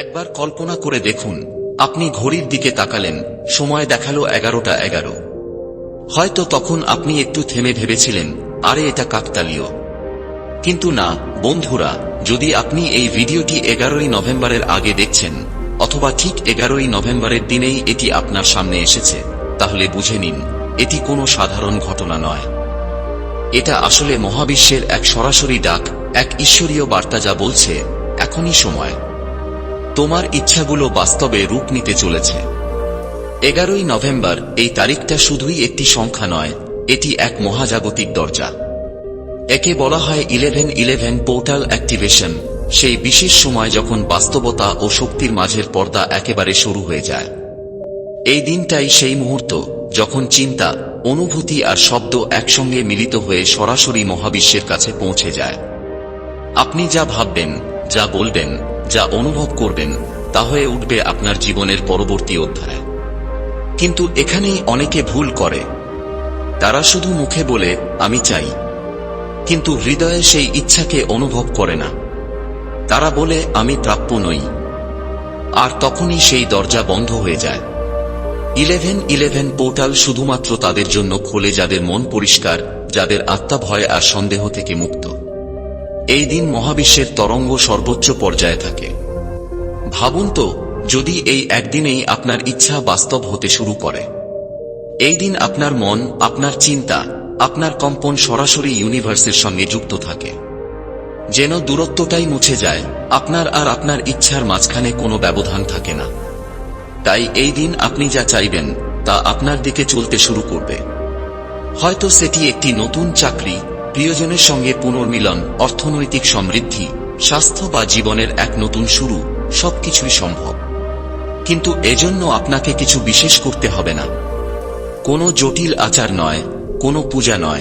একবার কল্পনা করে দেখুন, আপনি ঘড়ির দিকে তাকালেন, সময় দেখাল এগারোটা এগারো। হয়তো তখন আপনি একটু থেমে ভেবেছিলেন, আরে এটা কাকতালীয়। কিন্তু না, বন্ধুরা, যদি আপনি এই ভিডিওটি এগারোই নভেম্বরের আগে দেখছেন, অথবা ঠিক এগারোই নভেম্বরের দিনেই এটি আপনার সামনে এসেছে, তাহলে বুঝে নিন, এটি কোনো সাধারণ ঘটনা নয়। এটা আসলে মহাবিশ্বের এক সরাসরি ডাক, এক ঈশ্বরীয় বার্তা যা বলছে, এখনই সময়। তোমার ইচ্ছাগুলো বাস্তবে রূপ নিতে চলেছে। এগারোই নভেম্বর, এই তারিখটা শুধুই একটি সংখ্যা নয়, এটি এক মহাজাগতিক দরজা। একে বলা হয় ইলেভেন ইলেভেন পোর্টাল অ্যাক্টিভেশন, সেই বিশেষ সময় যখন বাস্তবতা ও শক্তির মাঝের পর্দা একেবারে শুরু হয়ে যায়। এই দিনটাই সেই মুহূর্ত, যখন চিন্তা, অনুভূতি আর শব্দ একসঙ্গে মিলিত হয়ে সরাসরি মহাবিশ্বের কাছে পৌঁছে যায়। আপনি যা ভাববেন, যা বলবেন যা অনুভব করবেন, তা হয়ে উঠবে আপনার জীবনের পরবর্তী অধ্যায়। কিন্তু এখানেই অনেকে ভুল করে। তারা শুধু মুখে বলে, আমি চাই। কিন্তু হৃদয়ে সেই ইচ্ছাকে অনুভব করে না। তারা বলে, আমি প্রাপ্য নই। আর তখনই সেই দরজা বন্ধ হয়ে যায়। ইলেভেন ইলেভেন পোর্টাল শুধুমাত্র তাদের জন্য খোলে যাদের মন পরিষ্কার, যাদের আত্মা ভয় আর সন্দেহ থেকে মুক্ত। এই দিন মহাবিশ্বের তরঙ্গ সর্বোচ্চ পর্যায়ে থাকে। ভাবুন তো, যদি এই একদিনেই আপনার ইচ্ছা বাস্তব হতে শুরু করে। এই দিন আপনার মন, আপনার চিন্তা, আপনার কম্পন সরাসরি ইউনিভার্সের সঙ্গে যুক্ত থাকে। যেন দূরত্বটাই মুছে যায়, আপনার আর আপনার ইচ্ছার মাঝখানে কোনো ব্যবধান থাকে না। তাই এই দিন আপনি যা চাইবেন, তা আপনার দিকে চলতে শুরু করবে। হয়তো সেটি একটি নতুন চাকরি প্রিয়জনের সঙ্গে পুনর্মিলন, অর্থনৈতিক সমৃদ্ধি, স্বাস্থ্য বা জীবনের এক নতুন শুরু, সবকিছুই সম্ভব। কিন্তু এজন্য আপনাকে কিছু বিশেষ করতে হবে না। কোনো জটিল আচার নয়, কোনো পূজা নয়।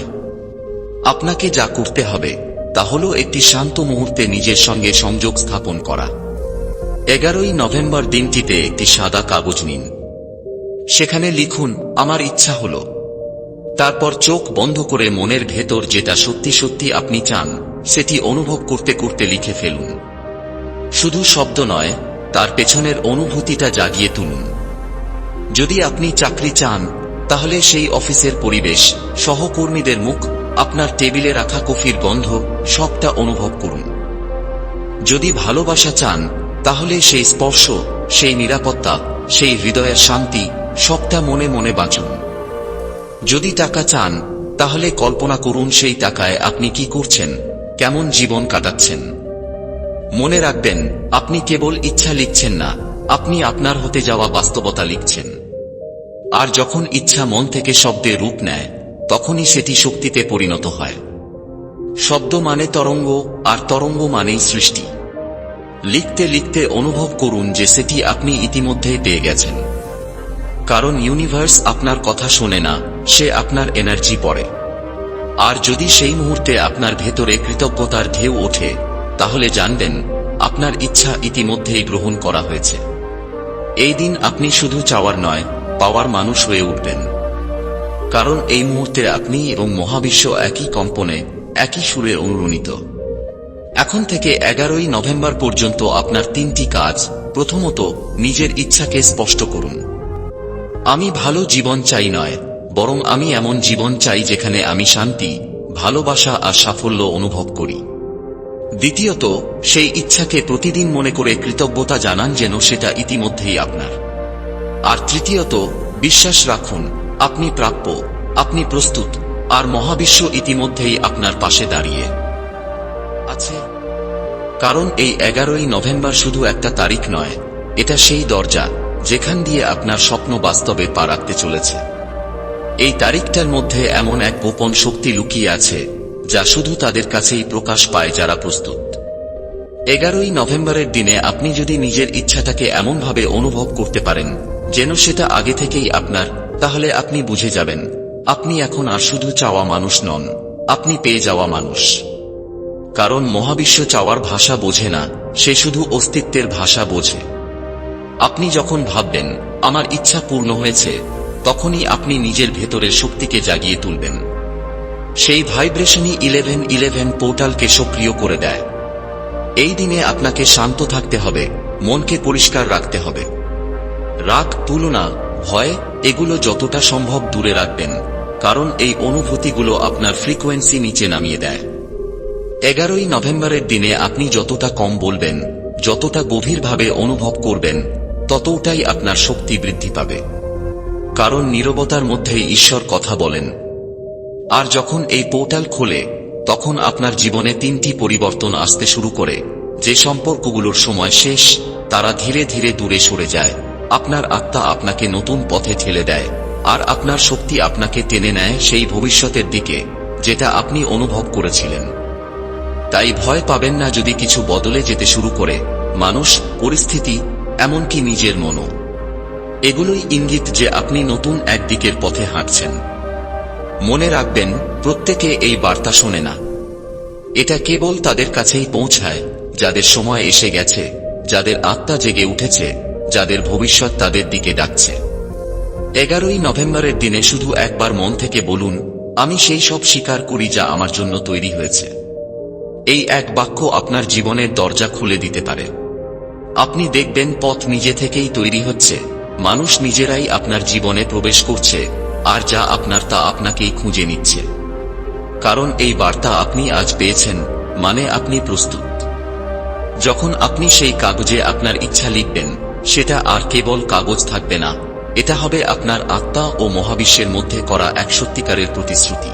আপনাকে যা করতে হবে, তা হল একটি শান্ত মুহূর্তে নিজের সঙ্গে সংযোগ স্থাপন করা। এগারোই নভেম্বর দিনটিতে একটি সাদা কাগজ নিন। সেখানে লিখুন, আমার ইচ্ছা হল তারপর চোখ বন্ধ করে মনের ভেতর যেটা সত্যি সত্যি আপনি চান, সেটি অনুভব করতে করতে লিখে ফেলুন। শুধু শব্দ নয়, তার পেছনের অনুভূতিটা জাগিয়ে তুলুন। যদি আপনি চাকরি চান, তাহলে সেই অফিসের পরিবেশ, সহকর্মীদের মুখ, আপনার টেবিলে রাখা কফির গন্ধ, সবটা অনুভব করুন। যদি ভালোবাসা চান, তাহলে সেই স্পর্শ, সেই নিরাপত্তা, সেই হৃদয়ের শান্তি, সবটা মনে মনে বাঁচুন। যদি টাকা চান, তাহলে কল্পনা করুন সেই টাকায় আপনি কি করছেন, কেমন জীবন কাটাচ্ছেন। মনে রাখবেন, আপনি কেবল ইচ্ছা লিখছেন না, আপনি আপনার হতে যাওয়া বাস্তবতা লিখছেন। আর যখন ইচ্ছা মন থেকে শব্দে রূপ নেয়, তখনই সেটি শক্তিতে পরিণত হয়। শব্দ মানে তরঙ্গ, আর তরঙ্গ মানেই সৃষ্টি। লিখতে লিখতে অনুভব করুন যে সেটি আপনি ইতিমধ্যেই পেয়ে গেছেন। কারণ ইউনিভার্স আপনার কথা শোনে না সে আপনার এনার্জি পড়ে। আর যদি সেই মুহূর্তে আপনার ভেতরে কৃতজ্ঞতার ঢেউ ওঠে, তাহলে জানবেন, আপনার ইচ্ছা ইতিমধ্যেই গ্রহণ করা হয়েছে। এই দিন আপনি শুধু চাওয়ার নয়, পাওয়ার মানুষ হয়ে উঠবেন। কারণ এই মুহূর্তে আপনি এবং মহাবিশ্ব একই কম্পনে, একই সুরে অনুরণিত। এখন থেকে এগারোই নভেম্বর পর্যন্ত আপনার তিনটি কাজ, প্রথমত, নিজের ইচ্ছাকে স্পষ্ট করুন। আমি ভালো জীবন চাই নয় বরং আমি এমন জীবন চাই যেখানে আমি শান্তি, ভালোবাসা আর সাফল্য অনুভব করি। দ্বিতীয়ত, সেই ইচ্ছাকে প্রতিদিন মনে করে কৃতজ্ঞতা জানান যেন সেটা ইতিমধ্যেই আপনার। আর তৃতীয়ত, বিশ্বাস রাখুন, আপনি প্রাপ্য, আপনি প্রস্তুত, আর মহাবিশ্ব ইতিমধ্যেই আপনার পাশে দাঁড়িয়ে। আছে, কারণ এই এগারোই নভেম্বর শুধু একটা তারিখ নয়, এটা সেই দরজা, যেখান দিয়ে আপনার স্বপ্ন বাস্তবে পা রাখতে চলেছে। এই তারিখটার মধ্যে এমন এক গোপন শক্তি লুকিয়ে আছে, যা শুধু তাদের কাছেই প্রকাশ পায় যারা প্রস্তুত। এগারোই নভেম্বরের দিনে আপনি যদি নিজের ইচ্ছাটাকে এমনভাবে অনুভব করতে পারেন, যেন সেটা আগে থেকেই আপনার, তাহলে আপনি বুঝে যাবেন, আপনি এখন আর শুধু চাওয়া মানুষ নন, আপনি পেয়ে যাওয়া মানুষ। কারণ মহাবিশ্ব চাওয়ার ভাষা বোঝে না, সে শুধু অস্তিত্বের ভাষা বোঝে। আপনি যখন ভাববেন, আমার ইচ্ছা পূর্ণ হয়েছে তখনই আপনি নিজের ভেতরের শক্তিকে জাগিয়ে তুলবেন। সেই ভাইব্রেশনই ইলেভেন ইলেভেন পোর্টালকে সক্রিয় করে দেয়। এই দিনে আপনাকে শান্ত থাকতে হবে, মনকে পরিষ্কার রাখতে হবে। রাগ, তুলনা, ভয়, এগুলো যতটা সম্ভব দূরে রাখবেন, কারণ এই অনুভূতিগুলো আপনার ফ্রিকোয়েন্সি নিচে নামিয়ে দেয়। এগারোই নভেম্বরের দিনে আপনি যতটা কম বলবেন, যতটা গভীরভাবে অনুভব করবেন, ততটাই আপনার শক্তি বৃদ্ধি পাবে। কারণ নীরবতার মধ্যে ঈশ্বর কথা বলেন। আর যখন এই পোর্টাল খোলে, তখন আপনার জীবনে তিনটি পরিবর্তন আসতে শুরু করে। যে সম্পর্কগুলোর সময় শেষ, তারা ধীরে ধীরে দূরে সরে যায়। আপনার আত্মা আপনাকে নতুন পথে ঠেলে দেয়। আর আপনার শক্তি আপনাকে টেনে নেয় সেই ভবিষ্যতের দিকে, যেটা আপনি অনুভব করেছিলেন। তাই ভয় পাবেন না যদি কিছু বদলে যেতে শুরু করে। মানুষ, পরিস্থিতি, এমনকি নিজের মনও। এগুলোই ইঙ্গিত যে আপনি নতুন একদিকের পথে হাঁটছেন। মনে রাখবেন, প্রত্যেকে এই বার্তা শোনে না। এটা কেবল তাদের কাছেই পৌঁছায়, যাদের সময় এসে গেছে, যাদের আত্মা জেগে উঠেছে, যাদের ভবিষ্যৎ তাদের দিকে ডাকছে। এগারোই নভেম্বরের দিনে শুধু একবার মন থেকে বলুন, আমি সেই সব স্বীকার করি যা আমার জন্য তৈরি হয়েছে। এই এক বাক্য আপনার জীবনের দরজা খুলে দিতে পারে। আপনি দেখবেন পথ নিজে থেকেই তৈরি হচ্ছে। মানুষ নিজেরাই আপনার জীবনে প্রবেশ করছে, আর যা আপনার তা আপনাকেই খুঁজে নিচ্ছে। কারণ এই বার্তা আপনি আজ পেয়েছেন মানে আপনি প্রস্তুত। যখন আপনি সেই কাগজে আপনার ইচ্ছা লিখবেন, সেটা আর কেবল কাগজ থাকবে না, এটা হবে আপনার আত্মা ও মহাবিশ্বের মধ্যে করা এক সত্যিকারের প্রতিশ্রুতি।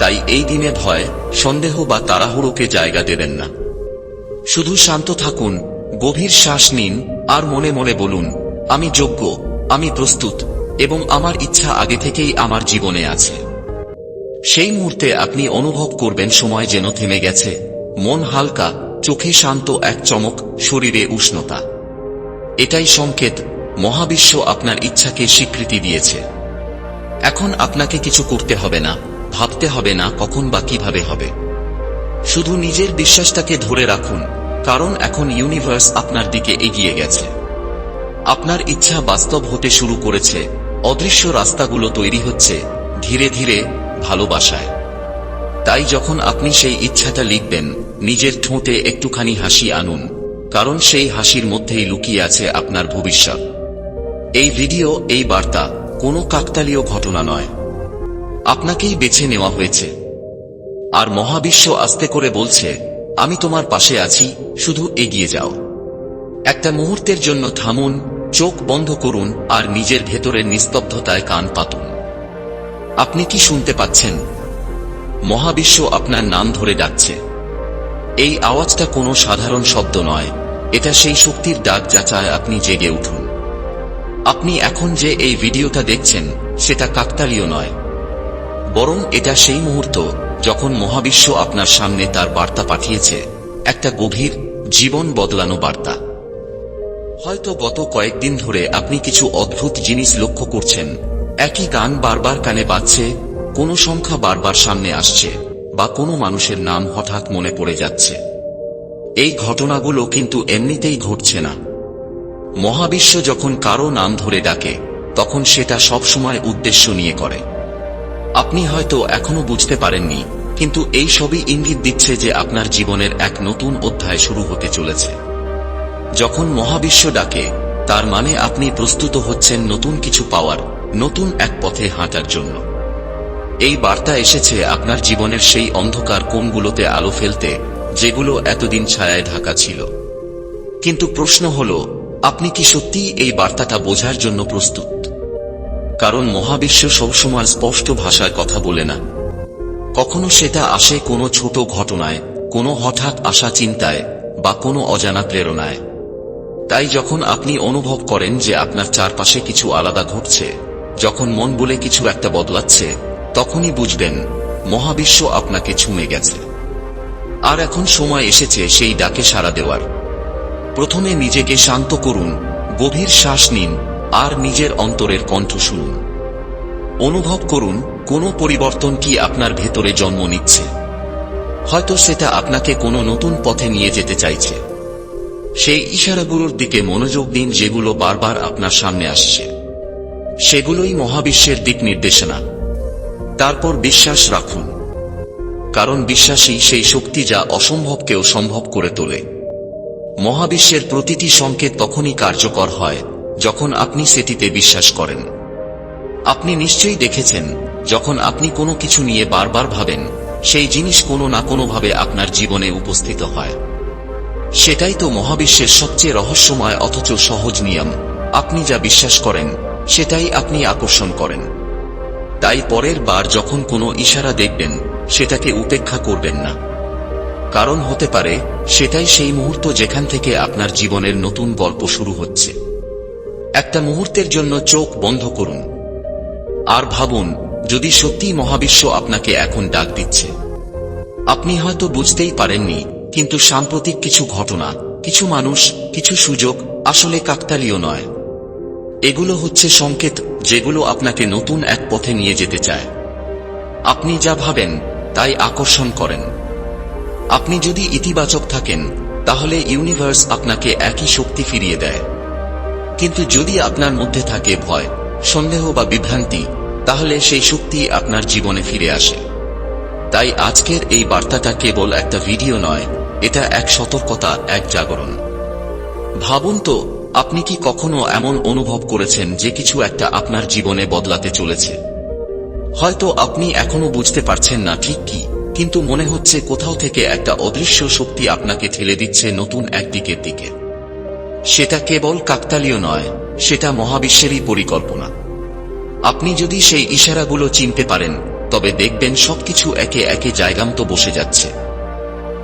তাই এই দিনে ভয়, সন্দেহ বা তাড়াহুড়োকে জায়গা দেবেন না। শুধু শান্ত থাকুন, গভীর শ্বাস নিন, আর মনে মনে বলুন আমি যোগ্য, আমি প্রস্তুত, এবং আমার ইচ্ছা আগে থেকেই আমার জীবনে আছে। সেই মুহূর্তে আপনি অনুভব করবেন সময় যেন থেমে গেছে। মন হালকা, চোখে শান্ত এক চমক, শরীরে উষ্ণতা। এটাই সংকেত, মহাবিশ্ব আপনার ইচ্ছাকে স্বীকৃতি দিয়েছে। এখন আপনাকে কিছু করতে হবে না, ভাবতে হবে না কখন বা কীভাবে হবে। শুধু নিজের বিশ্বাসটাকে ধরে রাখুন, কারণ এখন ইউনিভার্স আপনার দিকে এগিয়ে গেছে। আপনার ইচ্ছা বাস্তব হতে শুরু করেছে। অদৃশ্য রাস্তাগুলো তৈরি হচ্ছে ধীরে ধীরে ভালোবাসায়। তাই যখন আপনি সেই ইচ্ছাটা লিখবেন, নিজের ঠোঁটে একটুখানি হাসি আনুন, কারণ সেই হাসির মধ্যেই লুকিয়ে আছে আপনার ভবিষ্যৎ। এই ভিডিও, এই বার্তা কোনো কাকতালীয় ঘটনা নয়। আপনাকেই বেছে নেওয়া হয়েছে। আর মহাবিশ্ব আস্তে করে বলছে, আমি তোমার পাশে আছি, শুধু এগিয়ে যাও। একটা মুহূর্তের জন্য থামুন চোখ বন্ধ করুন আর নিজের ভেতরের নিস্তব্ধতায় কান পাতুন। আপনি কি শুনতে পাচ্ছেন? মহাবিশ্ব আপনার নাম ধরে ডাকছে। এই আওয়াজটা কোনো সাধারণ শব্দ নয়। এটা সেই শক্তির ডাক যা চায় আপনি জেগে উঠুন। আপনি এখন যে এই ভিডিওটা দেখছেন, সেটা কাকতালীয় নয়। বরং এটা সেই মুহূর্ত যখন মহাবিশ্ব আপনার সামনে তার বার্তা পাঠিয়েছে, একটা গভীর জীবন বদলানো বার্তা। হয়তো গত কয়েকদিন ধরে আপনি কিছু অদ্ভুত জিনিস লক্ষ্য করছেন। একই গান বারবার কানে বাজছে, কোনো সংখ্যা বারবার সামনে আসছে, বা কোনো মানুষের নাম হঠাৎ মনে পড়ে যাচ্ছে। এই ঘটনাগুলো কিন্তু এমনিতেই ঘটছে না। মহাবিশ্ব যখন কারও নাম ধরে ডাকে, তখন সেটা সবসময় উদ্দেশ্য নিয়ে করে। আপনি হয়তো এখনও বুঝতে পারেননি, কিন্তু এই সবই ইঙ্গিত দিচ্ছে যে আপনার জীবনের এক নতুন অধ্যায় শুরু হতে চলেছে। যখন মহাবিশ্ব ডাকে, তার মানে আপনি প্রস্তুত হচ্ছেন নতুন কিছু পাওয়ার, নতুন এক পথে হাঁটার জন্য। এই বার্তা এসেছে আপনার জীবনের সেই অন্ধকার কোণগুলোতে আলো ফেলতে, যেগুলো এতদিন ছায়ায় ঢাকা ছিল। কিন্তু প্রশ্ন হল, আপনি কি সত্যি এই বার্তাটা বোঝার জন্য প্রস্তুত? কারণ মহাবিশ্ব সবসময় স্পষ্ট ভাষায় কথা বলে না। কখনো সেটা আসে কোনো ছোট ঘটনায়, কোনো হঠাৎ আসা চিন্তায়, বা কোনো অজানা প্রেরণায়। তাই যখন আপনি অনুভব করেন যে আপনার চারপাশে কিছু আলাদা ঘটছে, যখন মন বলে কিছু একটা বদলাচ্ছে, তখনই বুঝবেন, মহাবিশ্ব আপনাকে ছুঁয়ে গেছে। আর এখন সময় এসেছে সেই ডাকে সাড়া দেওয়ার। প্রথমে নিজেকে শান্ত করুন, গভীর শ্বাস নিন, আর নিজের অন্তরের কণ্ঠ শুনুন। অনুভব করুন, কোনো পরিবর্তন কি আপনার ভেতরে জন্ম নিচ্ছে। হয়তো সেটা আপনাকে কোনো নতুন পথে নিয়ে যেতে চাইছে। সেই ইশারাগুলোর দিকে মনোযোগ দিন যেগুলো বারবার আপনার সামনে আসছে। সেগুলোই মহাবিশ্বের দিক নির্দেশনা। তারপর বিশ্বাস রাখুন। কারণ বিশ্বাসই সেই শক্তি যা অসম্ভবকেও সম্ভব করে তোলে। মহাবিশ্বের প্রতিটি সংকেত তখনই কার্যকর হয়, যখন আপনি সেটিতে বিশ্বাস করেন। আপনি নিশ্চয়ই দেখেছেন, যখন আপনি কোনো কিছু নিয়ে বারবার ভাবেন, সেই জিনিস কোনো না কোনোভাবে আপনার জীবনে উপস্থিত হয়। সেটাই তো মহাবিশ্বের সবচেয়ে রহস্যময় অথচ সহজ নিয়ম। আপনি যা বিশ্বাস করেন, সেটাই আপনি আকর্ষণ করেন। তাই পরের বার যখন কোনো ইশারা দেখবেন, সেটাকে উপেক্ষা করবেন না। কারণ হতে পারে, সেটাই সেই মুহূর্ত যেখান থেকে আপনার জীবনের নতুন গল্প শুরু হচ্ছে। একটা মুহূর্তের জন্য চোখ বন্ধ করুন। আর ভাবুন, যদি সত্যি মহাবিশ্ব আপনাকে এখন ডাক দিচ্ছে। আপনি হয়তো বুঝতেই পারেননি কিন্তু সাম্প্রতিক কিছু ঘটনা, কিছু মানুষ, কিছু সুযোগ আসলে কাকতালীয় নয়। এগুলো হচ্ছে সংকেত যেগুলো আপনাকে নতুন এক পথে নিয়ে যেতে চায়। আপনি যা ভাবেন, তাই আকর্ষণ করেন। আপনি যদি ইতিবাচক থাকেন, তাহলে ইউনিভার্স আপনাকে একই শক্তি ফিরিয়ে দেয়। কিন্তু যদি আপনার মধ্যে থাকে ভয়, সন্দেহ বা বিভ্রান্তি, তাহলে সেই শক্তি আপনার জীবনে ফিরে আসে। তাই আজকের এই বার্তাটা কেবল একটা ভিডিও নয় এটা এক সতর্কতা এক জাগরণ। ভাবুন তো, আপনি কি কখনো এমন অনুভব করেছেন যে কিছু একটা আপনার জীবনে বদলাতে চলেছে? হয়তো আপনি এখনও বুঝতে পারছেন না ঠিক কি, কিন্তু মনে হচ্ছে কোথাও থেকে একটা অদৃশ্য শক্তি আপনাকে ঠেলে দিচ্ছে নতুন এক দিকের দিকে। সেটা কেবল কাকতালীয় নয়, সেটা মহাবিশ্বেরই পরিকল্পনা। আপনি যদি সেই ইশারাগুলো চিনতে পারেন, তবে দেখবেন সবকিছু একে একে জায়গামতো বসে যাচ্ছে।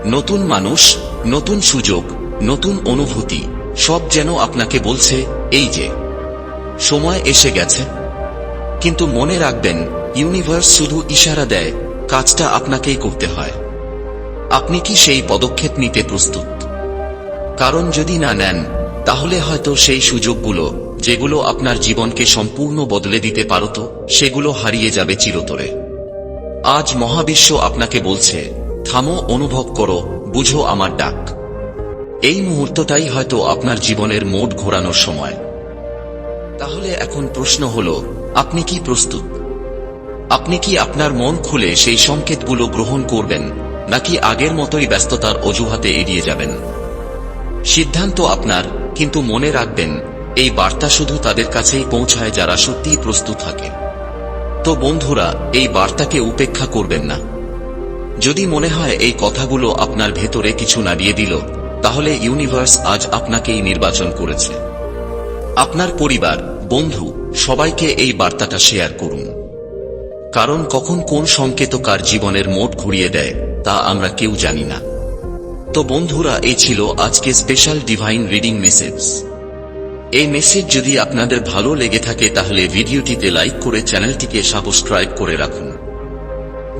নতুন মানুষ, নতুন সুযোগ, নতুন অনুভূতি, সব যেন আপনাকে বলছে, এই যে, সময় এসে গেছে। কিন্তু মনে রাখবেন, ইউনিভার্স শুধু ইশারা দেয়, কাজটা আপনাকেই করতে হয়। আপনি কি সেই পদক্ষেপ নিতে প্রস্তুত? কারণ যদি না নেন, তাহলে হয়তো সেই সুযোগগুলো, যেগুলো আপনার জীবনকে সম্পূর্ণ বদলে দিতে পারত, সেগুলো হারিয়ে যাবে চিরতরে। আজ মহাবিশ্ব আপনাকে বলছে থামো, অনুভব করো, বুঝো আমার ডাক। এই মুহূর্তটাই হয়তো আপনার জীবনের মোট ঘোরানোর সময়। তাহলে এখন প্রশ্ন হল, আপনি কি প্রস্তুত? আপনি কি আপনার মন খুলে সেই সংকেতগুলো গ্রহণ করবেন, নাকি আগের মতোই ব্যস্ততার অজুহাতে এড়িয়ে যাবেন? সিদ্ধান্ত আপনার, কিন্তু মনে রাখবেন, এই বার্তা শুধু তাদের কাছেই পৌঁছায় যারা সত্যিই প্রস্তুত থাকে তো বন্ধুরা, এই বার্তাকে উপেক্ষা করবেন না। যদি মনে হয় এই কথাগুলো আপনার ভেতরে কিছু নাড়িয়ে দিল, তাহলে ইউনিভার্স আজ আপনাকেই নির্বাচন করেছে। আপনার পরিবার, বন্ধু, সবাইকে এই বার্তাটা শেয়ার করুন। কারণ কখন কোন সংকেত কার জীবনের মোট ঘুরিয়ে দেয়, তা আমরা কেউ জানি না। তো বন্ধুরা, এই ছিল আজকে স্পেশাল ডিভাইন রিডিং মেসেজ এই মেসেজ যদি আপনাদের ভালো লেগে থাকে, তাহলে ভিডিওটিতে লাইক করে চ্যানেলটিকে সাবস্ক্রাইব করে রাখুন।